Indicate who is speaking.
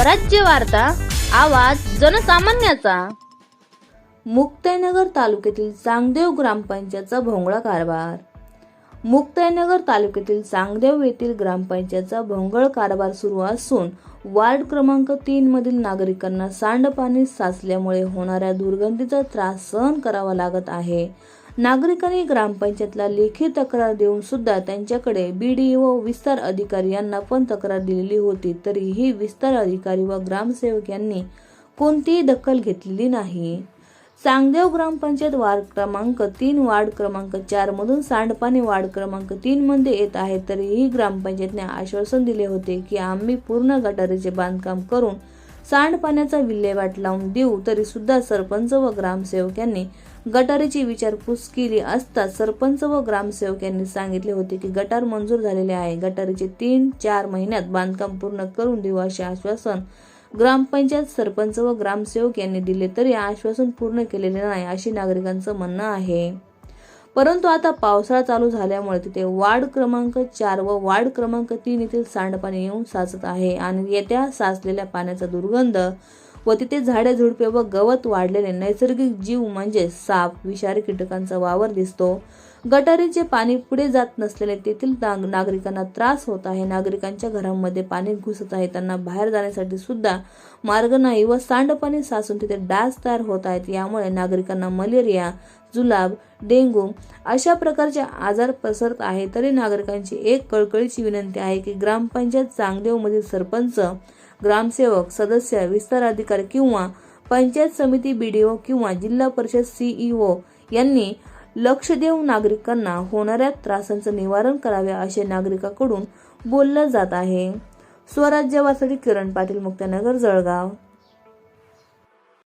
Speaker 1: स्वराज्य वार्ता आवाज जनसामान्याचा. मुक्ताईनगर तालुक्यातील चांगदेव ग्रामपंचायतचा भोंगळा कारभार. मुक्ताईनगर तालुक्यातील चांगदेव येथील ग्रामपंचायतचा भोंगळ कारभार सुरू असून वार्ड क्रमांक तीन मधील नागरिकांना सांडपाणी साचल्यामुळे होणाऱ्या दुर्गंधीचा त्रास सहन करावा लागत आहे. नागरिकांनी ग्रामपंचायतला लेखी तक्रार देऊन सुद्धा त्यांच्याकडे बीडीओ विस्तार अधिकारी यांना पण तक्रार दिलेली होती तरीही विस्तार अधिकारी व ग्रामसेवक यांनी कोणतीही दखल घेतलेली नाही. चांगदेव ग्रामपंचायत वार्ड क्रमांक तीन वार्ड क्रमांक चार मधून सांडपाणी वार्ड क्रमांक तीन मध्ये येत आहे तरीही ग्रामपंचायतने आश्वासन दिले होते की आम्ही पूर्ण गटारीचे बांधकाम करून सांडपाण्याचा विल्हेवाट लावून देऊ तरी सुद्धा सरपंच व ग्रामसेवक यांनी गटारीची विचारपूस केली असता सरपंच व ग्रामसेवक यांनी सांगितले होते की गटार मंजूर झालेले आहे. गटारीचे तीन चार महिन्यात बांधकाम पूर्ण करून देऊ असे आश्वासन ग्रामपंचायत सरपंच व ग्रामसेवक यांनी दिले तरी आश्वासन पूर्ण केलेले नाही अशी नागरिकांचं म्हणणं आहे. परंतु आता पावसाळा चालू झाल्यामुळे तिथे वार्ड क्रमांक चार व वार्ड क्रमांक तीन येथील सांडपाणी येऊन साचत आहे आणि येत्या साचलेल्या पाण्याचा दुर्गंध व तिथे झाडे झुडपे व गवत वाढलेले नैसर्गिक जीव म्हणजे साप विषारी कीटकांचा वावर दिसतो. गटारीचे पाणी पुढे जात नसलेले तेथील नागरिकांना त्रास होत आहे. नागरिकांच्या घरांमध्ये पाणी घुसत आहे. त्यांना बाहेर जाण्यासाठी सुद्धा मार्ग नाही व सांडपाणी साचून तिथे डास तयार होत आहेत. यामुळे नागरिकांना मलेरिया जुलाब डेंगू अशा प्रकारचे आजार पसरत आहे. तरी नागरिकांची एक कळकळीची विनंती आहे की ग्रामपंचायत चांगदेवमधील सरपंच ग्रामसेवक सदस्य विस्तार अधिकारी किंवा पंचायत समिती बीडीओ किंवा जिल्हा परिषद सीईओ यांनी लक्ष देऊन नागरिकांना होणाऱ्या त्रासांचं निवारण करावे असे नागरिकांकडून बोललं जात आहे. स्वराज्यवासाठी किरण पाटील मुक्तानगर जळगाव.